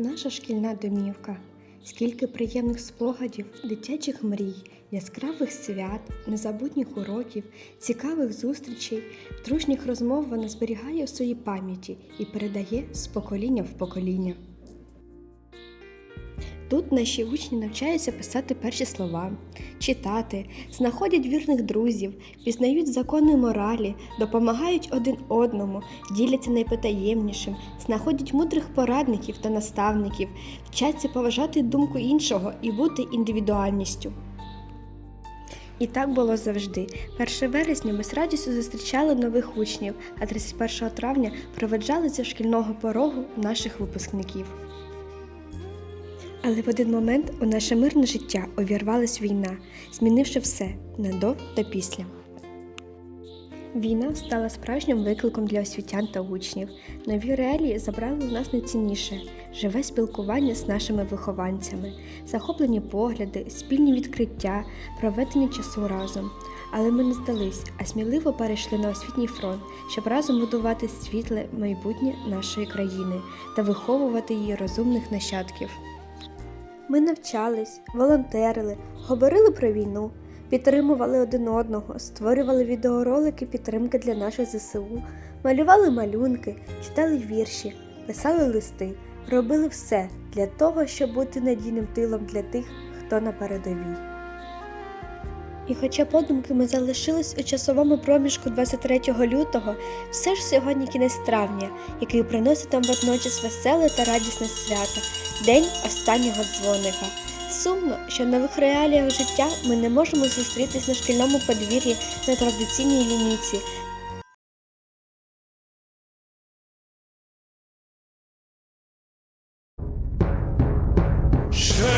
Наша шкільна домівка. Скільки приємних спогадів, дитячих мрій, яскравих свят, незабутніх уроків, цікавих зустрічей, дружніх розмов вона зберігає в своїй пам'яті і передає з покоління в покоління. Тут наші учні навчаються писати перші слова, читати, знаходять вірних друзів, пізнають закони моралі, допомагають один одному, діляться найпотаємнішим, знаходять мудрих порадників та наставників, вчаться поважати думку іншого і бути індивідуальністю. І так було завжди. 1 вересня ми з радістю зустрічали нових учнів, а 31 травня проведжали зі шкільного порогу наших випускників. Але в один момент у наше мирне життя увірвалась війна, змінивши все на до та після. Війна стала справжнім викликом для освітян та учнів. Нові реалії забрали у нас найцінніше живе спілкування з нашими вихованцями, захоплені погляди, спільні відкриття, проведення часу разом. Але ми не здались, а сміливо перейшли на освітній фронт, щоб разом будувати світле майбутнє нашої країни та виховувати її розумних нащадків. Ми навчались, волонтерили, говорили про війну, підтримували один одного, створювали відеоролики підтримки для наших ЗСУ, малювали малюнки, читали вірші, писали листи, робили все для того, щоб бути надійним тилом для тих, хто на передовій. І хоча подумки ми залишились у часовому проміжку 23 лютого, все ж сьогодні кінець травня, який приносить нам водночас веселе та радісне свято день останнього дзвоника. Сумно, що в нових реаліях життя ми не можемо зустрітись на шкільному подвір'ї на традиційній лінійці. Ще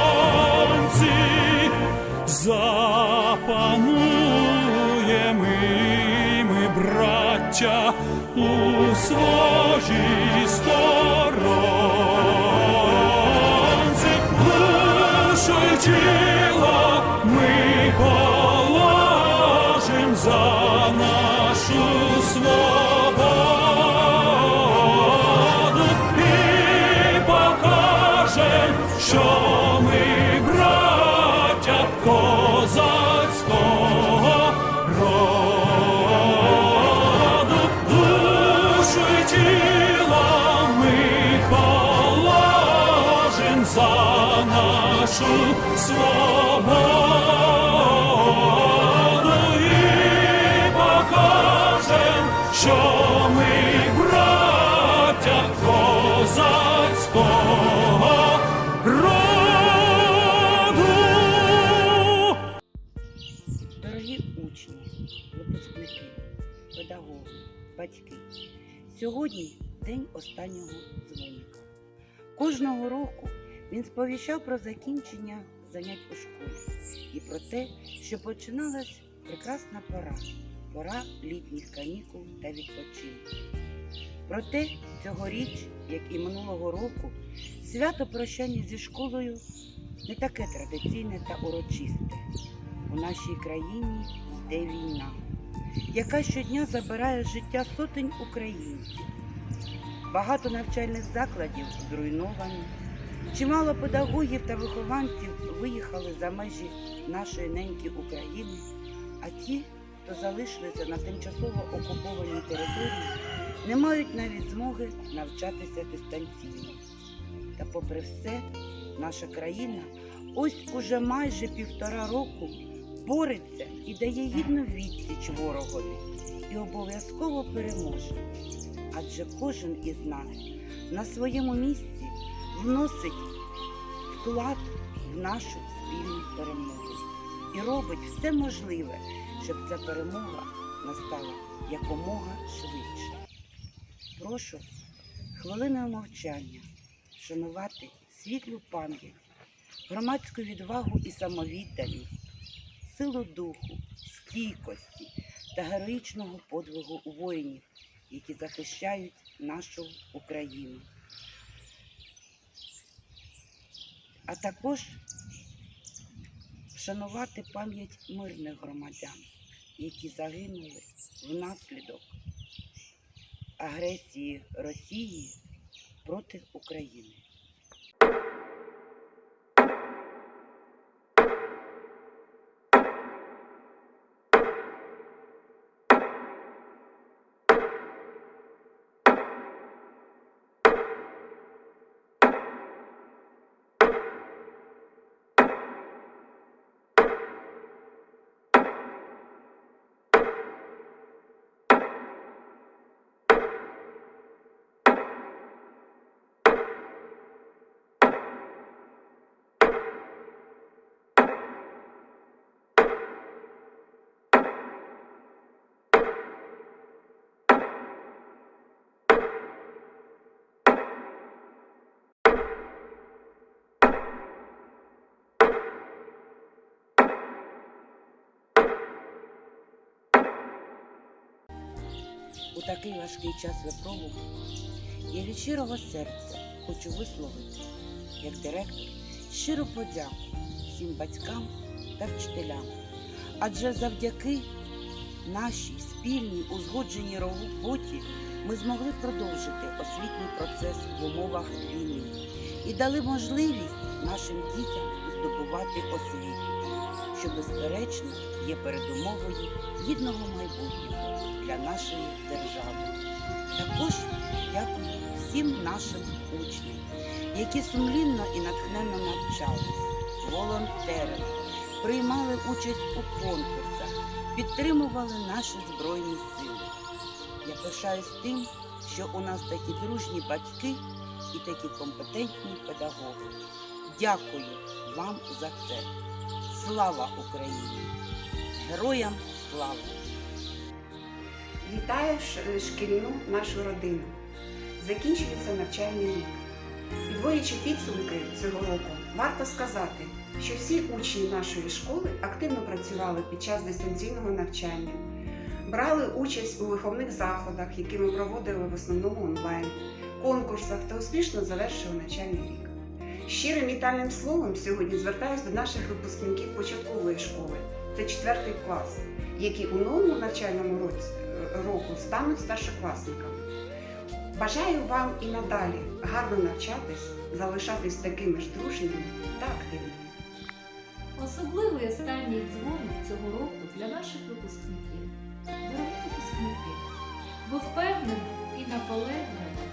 у своїй нашу свободу і покажем, що ми браття козацького роду. Дорогі учні, випускники, педагоги, батьки. Сьогодні день останнього дзвоника. Кожного року він сповіщав про закінчення занять у школі і про те, що починалась прекрасна пора, пора літніх канікул та відпочинку. Проте цьогоріч, як і минулого року, свято прощання зі школою не таке традиційне та урочисте. У нашій країні йде війна, яка щодня забирає життя сотень українців. Багато навчальних закладів зруйновані. Чимало педагогів та вихованців виїхали за межі нашої неньки України, а ті, хто залишилися на тимчасово окупованій території, не мають навіть змоги навчатися дистанційно. Та попри все, наша країна ось уже майже півтора року бореться і дає гідну відсіч ворогові і обов'язково переможе. Адже кожен із нас на своєму місці вносить вклад в нашу спільну перемогу і робить все можливе, щоб ця перемога настала якомога швидше. Прошу хвилиною мовчання, шанувати світлу пам'ять, громадську відвагу і самовідданість, силу духу, стійкості та героїчного подвигу воїнів, які захищають нашу Україну. А також вшанувати пам'ять мирних громадян, які загинули внаслідок агресії Росії проти України. У такий важкий час випробувань я від щирого серця хочу висловити, як директор, щиру подяку всім батькам та вчителям. Адже завдяки нашій спільній узгодженій роботі ми змогли продовжити освітній процес в умовах війни і дали можливість нашим дітям здобувати освіту, що безперечно є передумовою гідного майбутнього для нашої держави. Також дякую всім нашим учням, які сумлінно і натхненно навчались, волонтерили, приймали участь у конкурсах, підтримували наші збройні сили. Я пишаюсь тим, що у нас такі дружні батьки і такі компетентні педагоги. Дякую вам за це. Слава Україні! Героям слава! Вітаю шкільну нашу родину. Закінчується навчальний рік. Підводячи підсумки цього року, варто сказати, що всі учні нашої школи активно працювали під час дистанційного навчання, брали участь у виховних заходах, які ми проводили в основному онлайн, конкурсах та успішно завершили навчальний рік. Щирим вітальним словом сьогодні звертаюся до наших випускників початкової школи. Це четвертий клас, які у новому навчальному році року стануть старшокласниками. Бажаю вам і надалі гарно навчатись, залишатись такими ж дружніми та активними. Особливий останній дзвоник цього року для наших випускників. Дорогі випускники, ви впевнено і наполегливо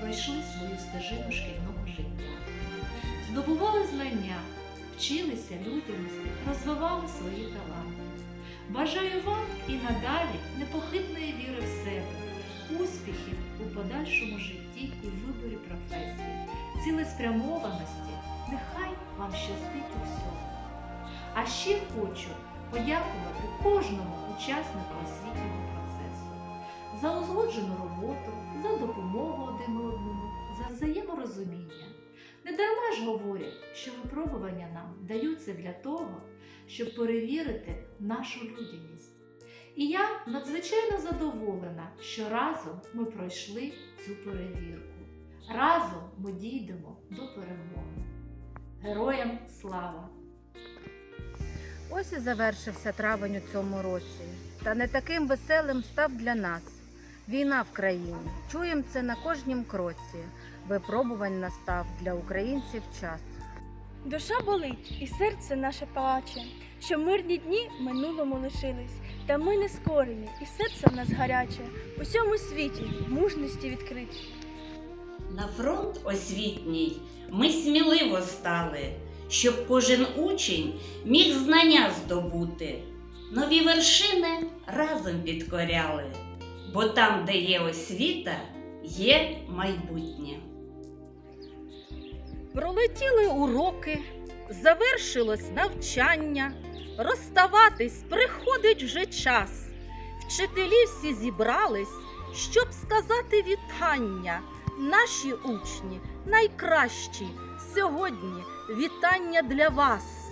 пройшли свою стежину шкільного життя, здобували знання, вчилися людяності, розвивали свої таланти. Бажаю вам і надалі непохитної віри в себе, успіхів у подальшому житті і виборі професії, цілеспрямованості. Нехай вам щастить у всьому. А ще хочу подякувати кожному учаснику освітнього процесу за узгоджену роботу, за допомогу один одному, за взаєморозуміння. Не дарма ж говорять, що випробування нам даються для того, щоб перевірити нашу людяність. І я надзвичайно задоволена, що разом ми пройшли цю перевірку. Разом ми дійдемо до перемоги. Героям слава! Ось і завершився травень у цьому році. Та не таким веселим став для нас. Війна в країні. Чуємо це на кожнім кроці. Випробувань настав для українців час. Душа болить, і серце наше плаче, що мирні дні минулому лишились, та ми не скорені, і серце в нас гаряче, у всьому світі мужності відкриті. На фронт освітній ми сміливо стали, щоб кожен учень міг знання здобути. Нові вершини разом підкоряли, бо там, де є освіта, є майбутнє. Пролетіли уроки, завершилось навчання, розставатись приходить вже час. Вчителі всі зібрались, щоб сказати вітання. наші учні найкращі. Сьогодні вітання для вас.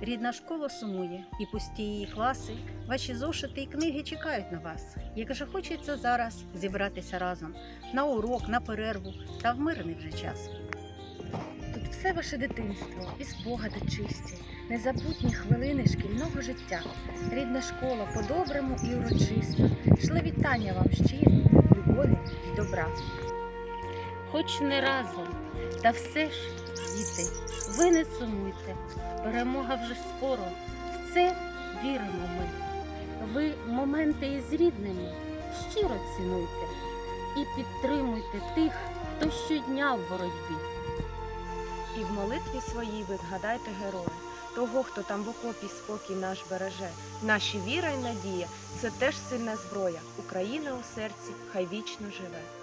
Рідна школа сумує, і пусті її класи, ваші зошити і книги чекають на вас. Як же хочеться зараз зібратися разом на урок, на перерву та в мирний вже час. Тут все ваше дитинство і спогади чисті, незабутні хвилини шкільного життя. Рідна школа по-доброму і урочисто. Шле вітання вам щирі, любові й добра. Хоч не разом, та все ж, діти, ви не сумуйте. Перемога вже скоро. В це віримо ми. Ви моменти із рідними щиро цінуйте і підтримуйте тих, хто щодня в боротьбі. І в молитві своїй ви згадайте героя, того, хто там в окопі спокій наш береже. Наші віра і надія це теж сильна зброя. Україна у серці хай вічно живе.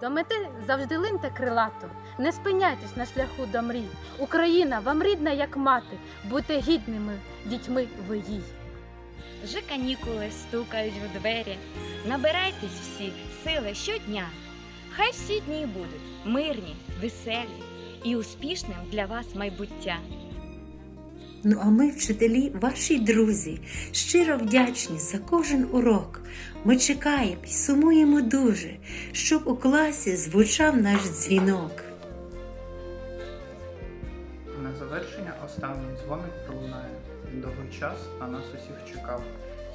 До мети завжди линьте крилато, не спиняйтесь на шляху до мрій. Україна вам рідна, як мати, будьте гідними дітьми ви їй. Вже канікули стукають в двері. Набирайтесь всі сили щодня. Хай всі дні будуть мирні, веселі і успішним для вас майбуття. Ну а ми, вчителі, ваші друзі, щиро вдячні за кожен урок. Ми чекаємо і сумуємо дуже, щоб у класі звучав наш дзвінок. На завершення останній дзвоник пролунає. Він довгий час на нас усіх чекав.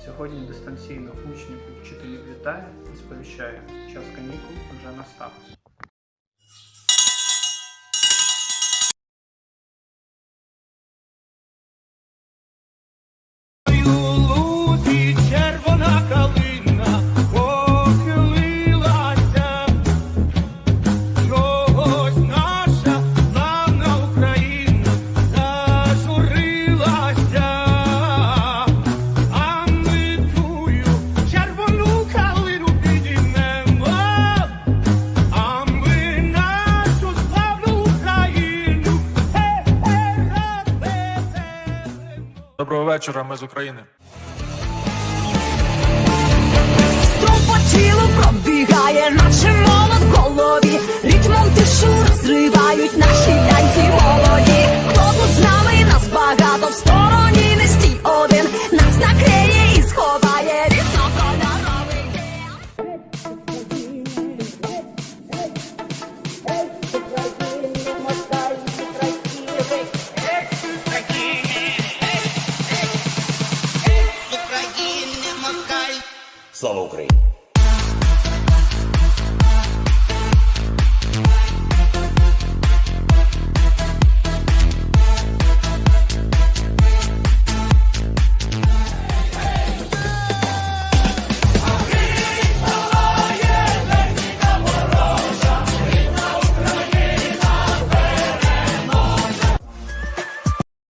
Сьогодні дистанційно учнів і вчителів вітає і сповіщає. Час канікул вже настав. Вечора, ми з України. Струм по тілу пробігає, наче молот в голові. Ритмом Слава Україні!